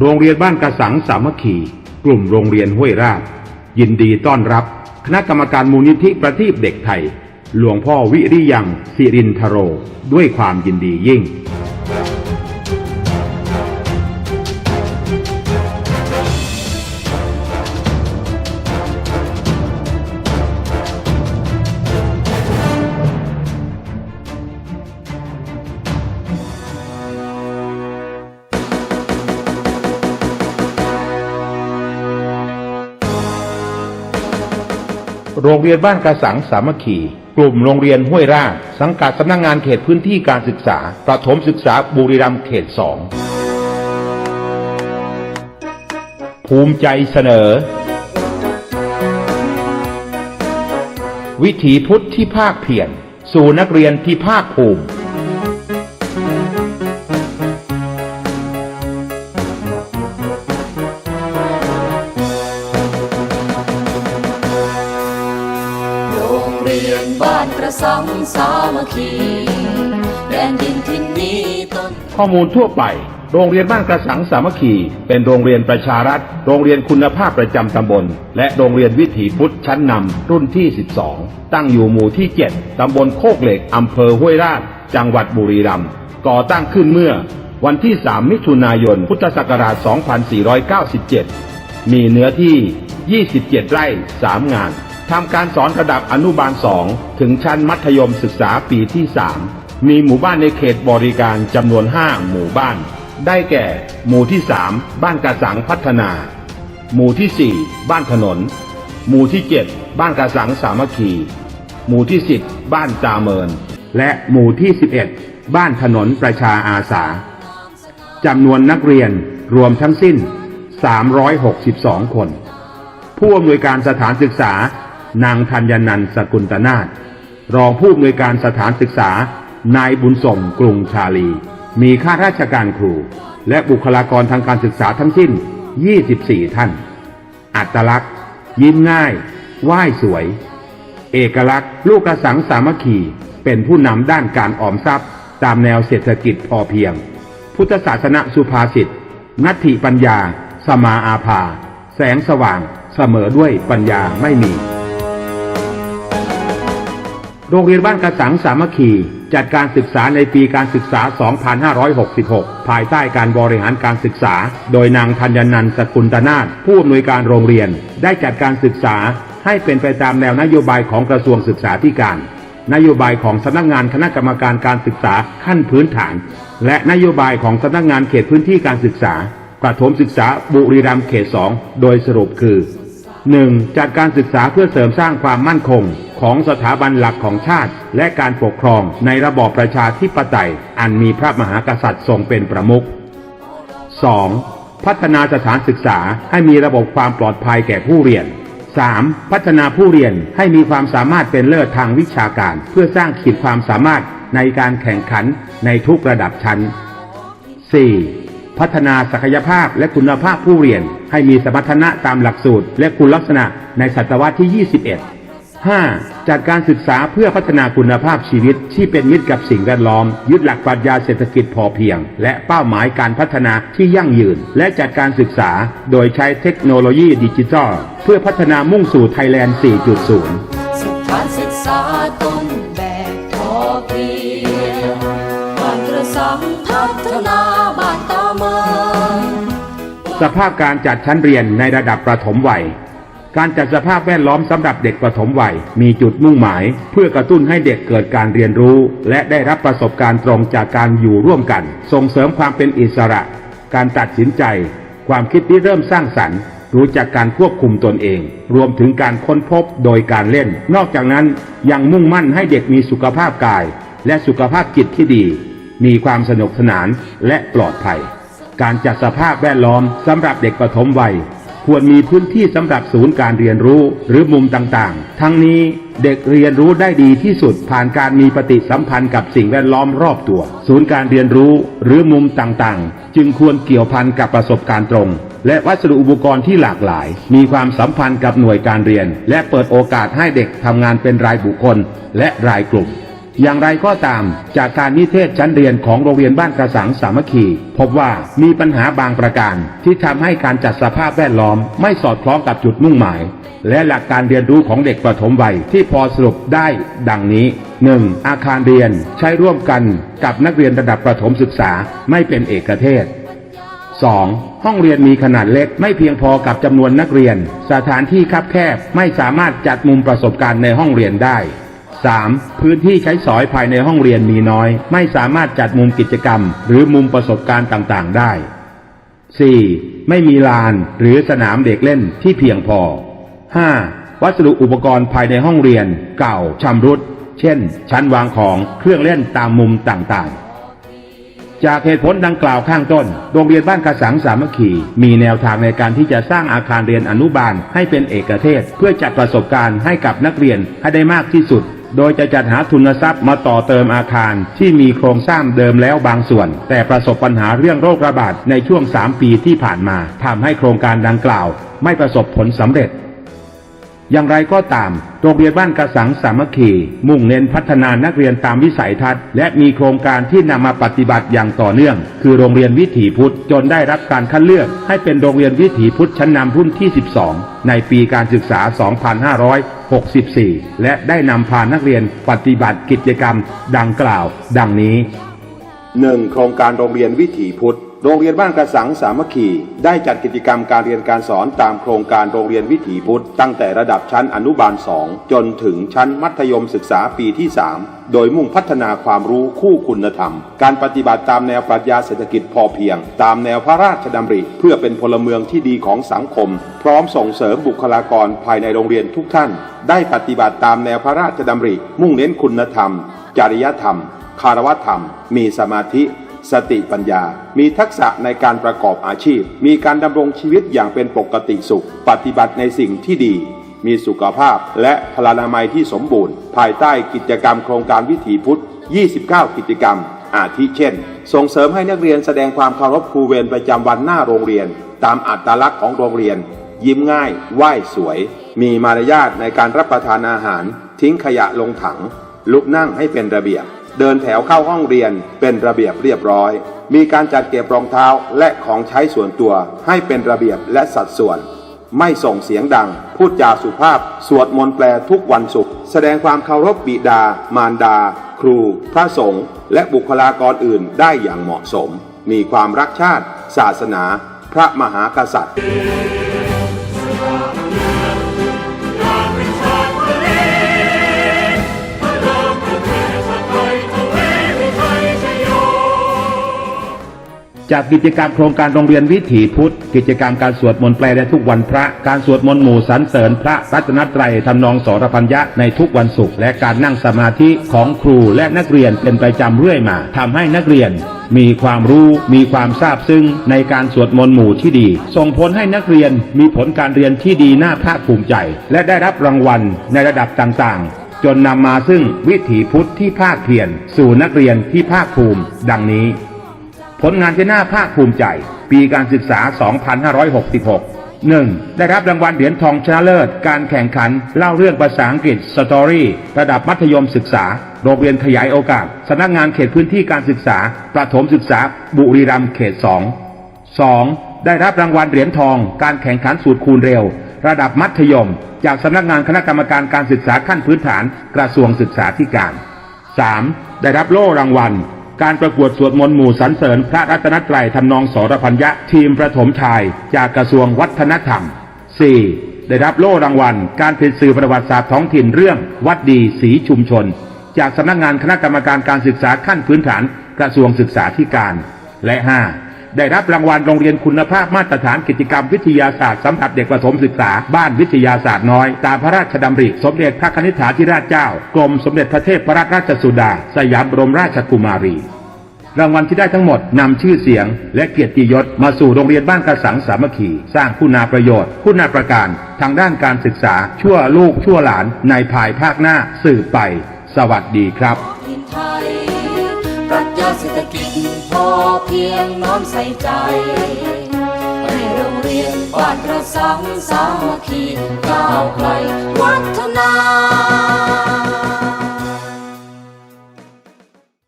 โรงเรียนบ้านกระสังสามัคคีกลุ่มโรงเรียนห้วยราชยินดีต้อนรับ คณะกรรมการมูลนิธิประทีปเด็กไทย หลวงพ่อวิริยังสิรินทโร ด้วยความยินดียิ่ง โรงเรียนบ้านกระสังสามัคคีกลุ่มโรงเรียนห้วยร่าง สังกัดสำนักงงานเขตพื้นที่การศึกษา ประถมศึกษาบุรีรัมย์เขตสองภูมิใจเสนอ วิถีพุทธที่ภาคเพียรสู่นักเรียนที่ภาคภูมิ สังสามัคคีแดนดินทินนี้ต้น ข้อมูลทั่วไป โรงเรียนบ้านกระสังสามัคคี เป็นโรงเรียนประชารัฐ โรงเรียนคุณภาพประจำตำบล และโรงเรียนวิถีพุทธชั้นนำรุ่นที่ 12 ตั้งอยู่หมู่ที่ 7ตำบลโคกเหล็กอำเภอห้วยราช จังหวัดบุรีรัมย์ก่อตั้งขึ้นเมื่อวันที่ 3 มิถุนายน พุทธศักราช 2497 มีเนื้อที่ 27 ไร่ 3 งาน ทำการสอนระดับอนุบาล2ถึงชั้นมัธยมศึกษาปีที่ 3 มีหมู่บ้านในเขตบริการจำนวน 5 หมู่บ้าน ได้แก่ หมู่ที่ 3 บ้านกระสังพัฒนา หมู่ที่ 4 บ้านถนน หมู่ที่ 7 บ้านกระสังสามัคคี หมู่ที่ 10 บ้านตาเมิน และหมู่ที่ 11 บ้านถนนประชาอาสาจำนวนนักเรียนรวมทั้งสิ้น 362 คน ผู้อำนวยการสถานศึกษา นางธัญนันท์สกุลตนาถรองผู้อำนวยการสถานศึกษา นายบุญส่งกรุงชาลี มีข้าราชการครู และบุคลากรทางการศึกษาทั้งสิ้น 24 ท่าน อัตลักษณ์ ยิ้มง่าย ไหว้สวย เอกลักษณ์ ลูกกระสังสามัคคีเป็นผู้นำด้านการออมทรัพย์ ตามแนวเศรษฐกิจพอเพียง พุทธศาสนสุภาษิตนัตถิปัญญา สมาอาภา แสงสว่างเสมอด้วยปัญญาไม่มี โรงเรียนบ้านกระสังสามัคคีจัดการศึกษาในปีการศึกษา 2566 ภายใต้การบริหารการศึกษา โดยนางธัญนันท์สกุลตนาถผู้อำนวยการโรงเรียน ได้จัดการศึกษาให้เป็นไปตามแนวนโยบายของกระทรวงศึกษาธิการ นโยบายของสำนักงานคณะกรรมการการศึกษาขั้นพื้นฐาน และนโยบายของสำนักงานเขตพื้นที่การศึกษาประถมศึกษาบุรีรัมย์เขต 2 โดยสรุปคือ 1. จัดการศึกษาเพื่อเสริมสร้างความมั่นคง ของสถาบันหลักของชาติ และการปกครองในระบอบประชาธิปไตย อันมีพระมหากษัตริย์ทรงเป็นประมุข 2. พัฒนาสถานศึกษาให้มีระบบความปลอดภัยแก่ผู้เรียน 3. พัฒนาผู้เรียนให้มีความสามารถเป็นเลิศทางวิชาการ เพื่อสร้างขีดความสามารถในการแข่งขันในทุกระดับชั้น 4. พัฒนาศักยภาพและคุณภาพผู้เรียน ให้มีสมรรถนะตามหลักสูตร และคุณลักษณะในศตวรรษที่ 21 5. จัดการศึกษาเพื่อพัฒนาคุณภาพชีวิตที่เป็นมิตรกับสิ่งแวดล้อม ยึดหลักปรัชญาเศรษฐกิจพอเพียง และเป้าหมายการพัฒนาที่ยั่งยืน และจัดการศึกษาโดยใช้เทคโนโลยีดิจิทัล เพื่อพัฒนามุ่งสู่ไทยแลนด์ 4.0สถานศึกษาต้นแบบพอเพียงบ้านกระสังพัฒนาบ้านตาเมินสภาพการจัดชั้นเรียนในระดับประถมวัย การจัดสภาพแวดล้อมสำหรับเด็กประถมวัยมีจุดมุ่งหมาย เพื่อกระตุ้นให้เด็กเกิดการเรียนรู้ และได้รับประสบการณ์ตรงจากการอยู่ร่วมกัน ส่งเสริมความเป็นอิสระ การตัดสินใจ ความคิดที่เริ่มสร้างสรรค์ รู้จักการควบคุมตนเอง รวมถึงการค้นพบโดยการเล่น นอกจากนั้นยังมุ่งมั่นให้เด็กมีสุขภาพกาย และสุขภาพจิตที่ดี มีความสนุกสนานและปลอดภัย การจัดสภาพแวดล้อมสำหรับเด็กปฐมวัย ควรมีพื้นที่สำหรับศูนย์การเรียนรู้หรือมุมต่างๆ ทั้งนี้เด็กเรียนรู้ได้ดีที่สุดผ่านการมีปฏิสัมพันธ์กับสิ่งแวดล้อมรอบตัว ศูนย์การเรียนรู้หรือมุมต่างๆ จึงควรเกี่ยวพันกับประสบการณ์ตรง และวัสดุอุปกรณ์ที่หลากหลาย มีความสัมพันธ์กับหน่วยการเรียน และเปิดโอกาสให้เด็กทำงานเป็นรายบุคคลและรายกลุ่ม อย่างไรก็ตาม จากการนิเทศชั้นเรียนของโรงเรียนบ้านกระสังสามัคคี พบว่ามีปัญหาบางประการ ที่ทำให้การจัดสภาพแวดล้อม ไม่สอดคล้องกับจุดมุ่งหมาย และหลักการเรียนรู้ของเด็กประถมวัยที่พอสรุปได้ดังนี้ 1. อาคารเรียนใช้ร่วมกันกับนักเรียนระดับประถมศึกษาไม่เป็นเอกเทศ 2. ห้องเรียนมีขนาดเล็กไม่เพียงพอกับจำนวนนักเรียน สถานที่คับแคบไม่สามารถจัดมุมประสบการณ์ในห้องเรียนได้ 3. พื้นที่ใช้สอยภายในห้องเรียนมีน้อย ไม่สามารถจัดมุมกิจกรรม หรือมุมประสบการณ์ต่างๆ ได้ 4. ไม่มีลานหรือสนามเด็กเล่นที่เพียงพอ 5. วัสดุอุปกรณ์ภายในห้องเรียน เก่าชำรุด เช่น ชั้นวางของเครื่องเล่นตามมุมต่างๆ จากเหตุผลดังกล่าวข้างต้น โรงเรียนบ้านกระสังสามัคคี มีแนวทางในการที่จะสร้างอาคารเรียนอนุบาลให้เป็นเอกเทศ เพื่อจัดประสบการณ์ให้กับนักเรียนให้ได้มากที่สุด โดยจะจัดหาทุนทรัพย์มาต่อเติมอาคารที่มีโครงสร้างเดิมแล้วบางส่วน แต่ประสบปัญหาเรื่องโรคระบาดในช่วง 3 ปีที่ผ่านมาทำให้โครงการดังกล่าว ไม่ประสบผลสำเร็จ อย่างไรก็ตาม โรงเรียนบ้านกระสังสามัคคี มุ่งเน้นพัฒนานักเรียนตามวิสัยทัศน์ และมีโครงการที่นำมาปฏิบัติอย่างต่อเนื่อง คือโรงเรียนวิถีพุทธจนได้รับการคัดเลือก ให้เป็นโรงเรียนวิถีพุทธชั้นนำรุ่นที่ 12 ในปีการศึกษา 2564 และได้นำพานักเรียนปฏิบัติกิจกรรม ดังกล่าว ดังนี้ 1. โครงการโรงเรียนวิถีพุทธ โรงเรียนบ้านกระสังสามัคคีได้จัดกิจกรรมการเรียนการสอนตามโครงการโรงเรียนวิถีพุทธ ตั้งแต่ระดับชั้นอนุบาล 2 จนถึงชั้นมัธยมศึกษาปีที่ 3 โดยมุ่งพัฒนาความรู้คู่คุณธรรม การปฏิบัติตามแนวปรัชญาเศรษฐกิจพอเพียง ตามแนวพระราชดำริ เพื่อเป็นพลเมืองที่ดีของสังคม พร้อมส่งเสริมบุคลากรภายในโรงเรียนทุกท่าน ได้ปฏิบัติตามแนวพระราชดำริ มุ่งเน้นคุณธรรม จริยธรรม คารวะธรรม มีสมาธิ สติปัญญา มีทักษะในการประกอบอาชีพ มีการดำรงชีวิตอย่างเป็นปกติสุข ปฏิบัติในสิ่งที่ดี มีสุขภาพและพลานามัยที่สมบูรณ์ ภายใต้กิจกรรมโครงการวิถีพุทธ 29 กิจกรรม อาทิเช่น ส่งเสริมให้นักเรียนแสดงความเคารพครูเวรประจำวันหน้าโรงเรียน ตามอัตลักษณ์ของโรงเรียน ยิ้มง่าย ไหว้สวย มีมารยาทในการรับประทานอาหาร ทิ้งขยะลงถัง ลุกนั่งให้เป็นระเบียบ เดินแถวเข้าห้องเรียนเป็นระเบียบเรียบร้อย มีการจัดเก็บรองเท้าและของใช้ส่วนตัวให้เป็นระเบียบและสัดส่วน ไม่ส่งเสียงดัง พูดจาสุภาพ สวดมนต์แปลทุกวันศุกร์แสดงความเคารพบิดา มารดา ครู พระสงฆ์และบุคลากรอื่นได้อย่างเหมาะสม มีความรักชาติ ศาสนา พระมหากษัตริย์ จากกิจกรรมโครงการโรงเรียนวิถีพุทธ กิจกรรมการสวดมนต์แปลในทุกวันพระ การสวดมนต์หมู่สรรเสริญพระรัตนตรัยทำนองสรพัญญะในทุกวันศุกร์และการนั่งสมาธิของครูและนักเรียนเป็นประจำเรื่อยมาทำให้นักเรียนมีความรู้มีความทราบซึ้งในการสวดมนต์หมู่ที่ดี ส่งผลให้นักเรียนมีผลการเรียนที่ดีน่าภาคภูมิใจ และได้รับรางวัลในระดับต่างๆ จนนำมาซึ่งวิถีพุทธที่ภาคเพียรสู่นักเรียนที่ภาคภูมิ ดังนี้ ผลงานที่น่าภาคภูมิใจ ปีการศึกษา 2566 1. ได้รับรางวัลเหรียญทองชนะเลิศ การแข่งขันเล่าเรื่องภาษาอังกฤษสตอรี่ระดับมัธยมศึกษา โรงเรียนขยายโอกาสสำนักงานเขตพื้นที่การศึกษา ประถมศึกษา บุรีรัมย์เขต 2 2. ได้รับรางวัลเหรียญทอง การแข่งขันสูตรคูณเร็ว ระดับมัธยม จากสำนักงานคณะกรรมการการศึกษาขั้นพื้นฐาน กระทรวงศึกษาธิการ 3. ได้รับโล่รางวัล การประกวดสวดมนต์หมู่สรรเสริญพระรัตนตรัยทำนองสรพัญญะทีมประถมชาย จากกระทรวงวัฒนธรรม 4. ได้รับโล่รางวัล การผลิตสื่อประวัติศาสตร์ท้องถิ่นเรื่อง วัดดีสีชุมชน จากสำนักงานคณะกรรมการการศึกษาขั้นพื้นฐานกระทรวงศึกษาธิการ และ 5. ได้รับรางวัลโรงเรียนคุณภาพมาตรฐานกิจกรรมวิทยาศาสตร์สำหรับเด็กประถมศึกษา บ้านวิทยาศาสตร์น้อย ตามพระราชดำริสมเด็จพระนิธิถาธิราชเจ้ากรมสมเด็จพระเทพรัตนราชสุดา สยามบรมราชกุมารีรางวัลที่ได้ทั้งหมดนำชื่อเสียง และเกียรติยศมาสู่โรงเรียนบ้านกระสังสามัคคี สร้างคุณาประโยชน์ คุณาประการ ทางด้านการศึกษา ชั่วลูกชั่วหลานในภายภาคหน้าสืบไป สวัสดีครับ เพอเพียงน้อมใส่ใจ ให้โรงเรียนบ้านกระสังสามัคคีก้าวไกลวัฒนา